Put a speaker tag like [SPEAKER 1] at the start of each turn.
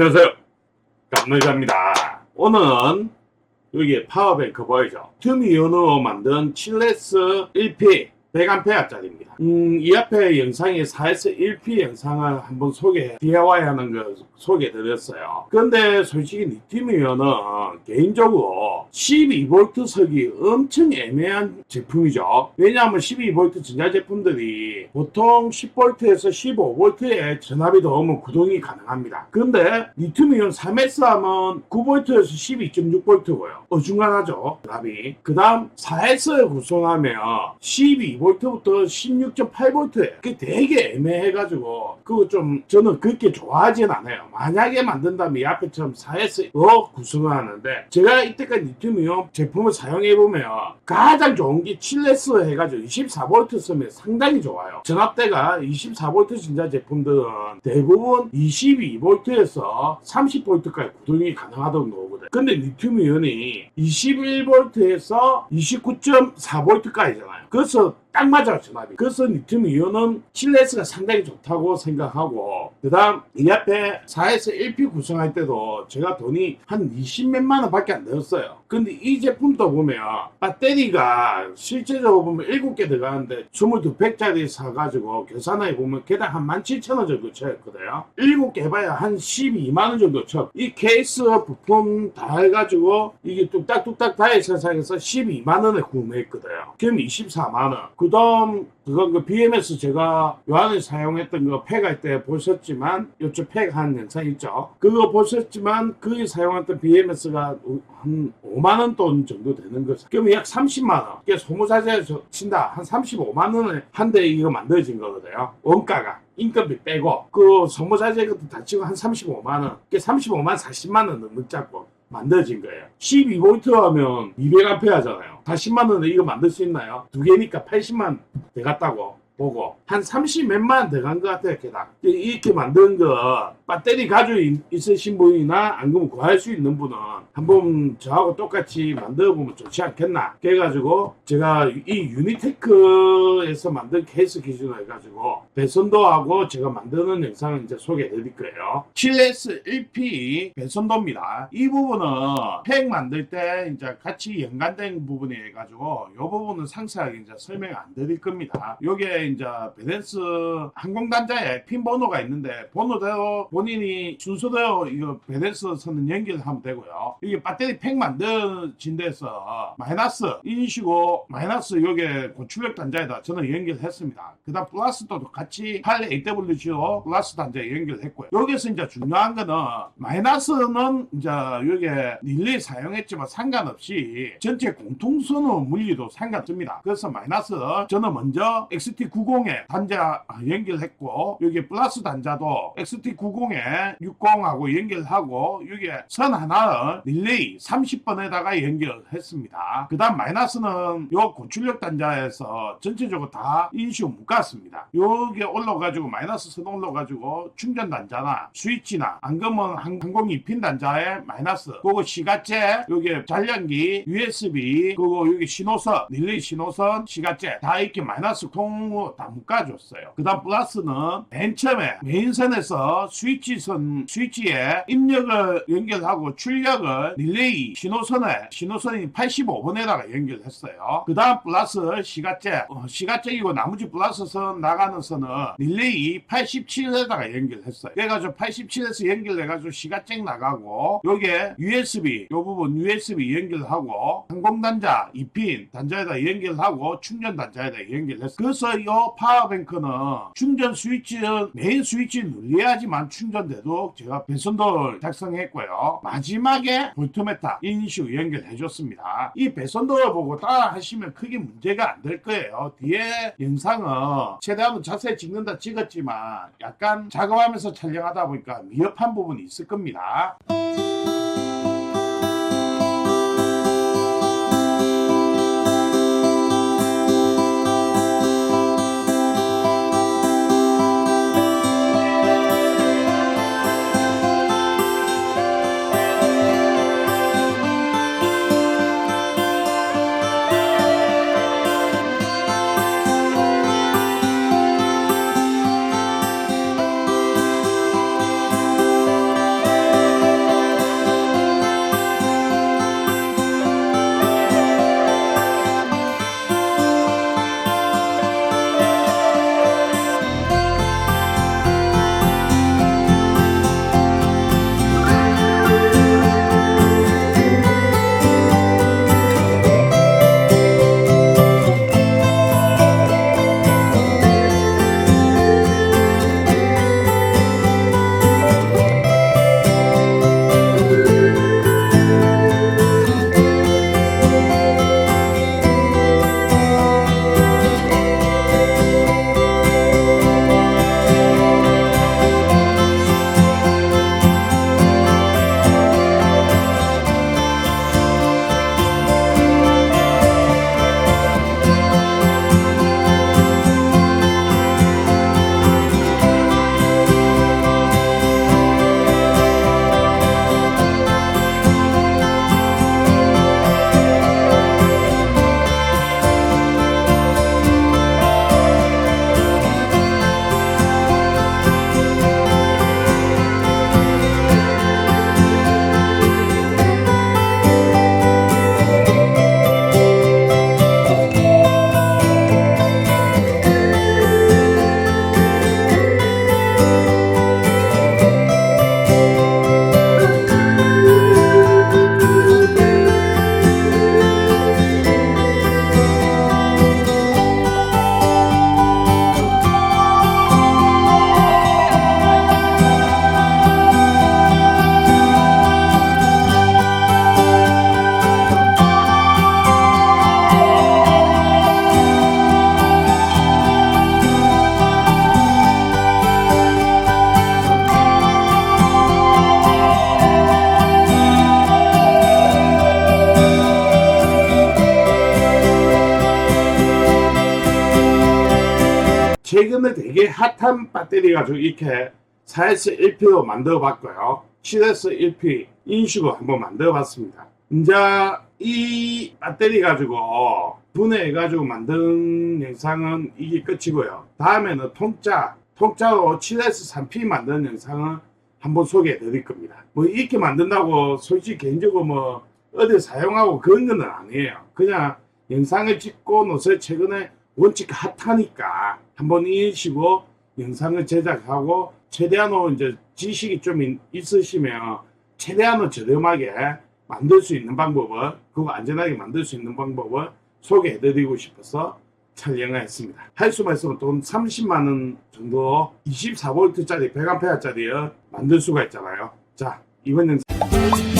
[SPEAKER 1] 안녕하세요. 깜놀자입니다. 오늘은 여기 파워뱅크 보이죠? 틈이온으로 만든 칠레스 1P 100A짜리입니다. 음, 이 앞에 영상에 4에서 1P 영상을 한번 소개, DIY 하는 거 소개해드렸어요. 근데 솔직히 리튬이온은 개인적으로 12V 석이 엄청 애매한 제품이죠. 왜냐하면 12V 전자 제품들이 보통 10V에서 15V에 전압이 더우면 구동이 가능합니다. 근데 리튬이온 3S 하면 9V에서 12.6V고요. 어중간하죠. 전압이. 그 다음 4S 구성하면 12V부터 16.8V에 그게 되게 애매해가지고 그거 좀 저는 그렇게 좋아하진 않아요. 만약에 만든다면 이 앞에처럼 4S로 구성을 하는데 제가 이때까지 리튬이온 제품을 사용해보면 가장 좋은 게 7S 해가지고 24V 쓰면 상당히 좋아요. 전압대가 24V 전자 제품들은 대부분 22V에서 30V까지 구동이 가능하던 거거든. 근데 리튬이온이 21V에서 29.4V까지잖아요. 그래서 딱 맞아요, 전압이. 그래서 리튬 이온은 7S가 상당히 좋다고 생각하고, 그 다음, 이 앞에 4S 1P 구성할 때도 제가 돈이 한 20몇만 원 밖에 안 들었어요. 근데 이 제품도 보면, 배터리가 실제적으로 보면 7개 들어가는데, 22팩짜리 사가지고 계산해 보면 개당 한 17,000원 정도 쳐였거든요. 7개 해봐야 한 12만원 정도 쳐. 이 케이스 부품 다 해가지고, 이게 뚝딱뚝딱 다해 세상에서 12만원에 구매했거든요. 그럼 24 만원. 그 다음 그건 그 BMS 제가 요 안에 사용했던 거 팩할 때 보셨지만 요쪽 팩한 영상 있죠? 그거 보셨지만 그에 사용했던 BMS가 한 5만원 돈 정도 되는 거죠. 그럼 약 30만원. 이게 소모사재 친다. 한 35만원에 한 대 이거 만들어진 거거든요. 원가가. 인건비 빼고. 그 소모사재 것도 다 치고 한 35만원. 그게 35만 40만원 넘는 짝고 만들어진 거예요. 12V 하면 200A 하잖아요. 40만 원에 이거 만들 수 있나요? 두 개니까 80만 돼갔다고 보고 한 30 몇만 원 돼간 것 같아요. 게다가 이렇게 만든 거 배터리 가지고 있- 있으신 분이나 안 그러면 구할 수 있는 분은 한번 저하고 똑같이 만들어 보면 좋지 않겠나. 그래가지고 제가 이 유니테크에서 만든 케이스 기준으로 해가지고 배선도하고 제가 만드는 영상을 이제 소개해 드릴 거예요. 7S 1P 배선도입니다. 이 부분은 팩 만들 때 이제 같이 연관된 부분이 해가지고 이 부분은 상세하게 이제 설명 안 드릴 겁니다. 요게 이제 밸런스 항공단자에 핀 번호가 있는데 번호대로 본인이 순서대로 이거 밸런스 선은 연결하면 되고요. 이게 배터리 팩 만들어진 데서 마이너스 인식고 마이너스 요게 고출력 단자에다 저는 연결했습니다. 그 다음 플러스도 같이 8AWG로 플러스 단자에 연결했고요. 여기서 이제 중요한 거는 마이너스는 이제 요게 릴레이 사용했지만 상관없이 전체 공통선호 물리도 상관없습니다. 그래서 마이너스 저는 먼저 XT90에 단자 연결했고 여기 플러스 단자도 XT90 에 60하고 연결하고 여기 선 하나를 릴레이 30번에다가 연결했습니다. 그 다음 마이너스는 요 고출력 단자에서 전체적으로 다 인식을 묶었습니다. 여기 올라가지고 마이너스 선 올라가지고 충전 단자나 스위치나 안 그러면 항- 항공기 핀 단자에 마이너스 그리고 시가째 여기 잔량기 USB 그리고 여기 신호선 릴레이 신호선 시가째 다 이렇게 마이너스 통으로 다 묶어줬어요. 그 다음 플러스는 맨 처음에 메인선에서 스위치 선 스위치에 입력을 연결하고 출력을 릴레이 신호선에 신호선이 85번에다가 연결했어요. 그 다음 플러스 시가째 어, 시가째이고 나머지 플러스 선 나가는 선은 릴레이 87에다가 연결했어요. 그래가지고 87에서 연결해가지고 시가째 나가고 요게 USB 요 부분 USB 연결하고 항공단자 2핀 단자에다 연결하고 충전 단자에다 연결했어요. 그래서 이 파워뱅크는 충전 스위치 메인 스위치 눌려야지만 충전 돼도 제가 배선도를 작성했고요. 마지막에 볼트메타 인식을 연결해줬습니다. 이 배선도를 보고 따라 하시면 크게 문제가 안 될 거예요. 뒤에 영상은 최대한 자세히 찍는다 찍었지만 약간 작업하면서 촬영하다 보니까 미흡한 부분이 있을 겁니다. 최근에 되게 핫한 배터리 가지고 이렇게 4S 1P로 만들어 봤고요. 7S 1P 인식으로 한번 만들어 봤습니다. 이제 이 배터리 가지고 분해해 가지고 만든 영상은 이게 끝이고요. 다음에는 통짜, 통짜로 7S 3P 만드는 영상을 한번 소개해 드릴 겁니다. 뭐 이렇게 만든다고 솔직히 개인적으로 뭐 어디 사용하고 그런 건 아니에요. 그냥 영상을 찍고 노세 최근에 원칙 핫하니까 한번 식으로 영상을 제작하고 최대한으로 이제 지식이 좀 있- 있으시면 최대한으로 저렴하게 만들 수 있는 방법을 그리고 안전하게 만들 수 있는 방법을 소개해 드리고 싶어서 촬영을 했습니다. 할 수만 있으면 돈 30만 원 정도 24V짜리 100A짜리 만들 수가 있잖아요. 자, 이번 영상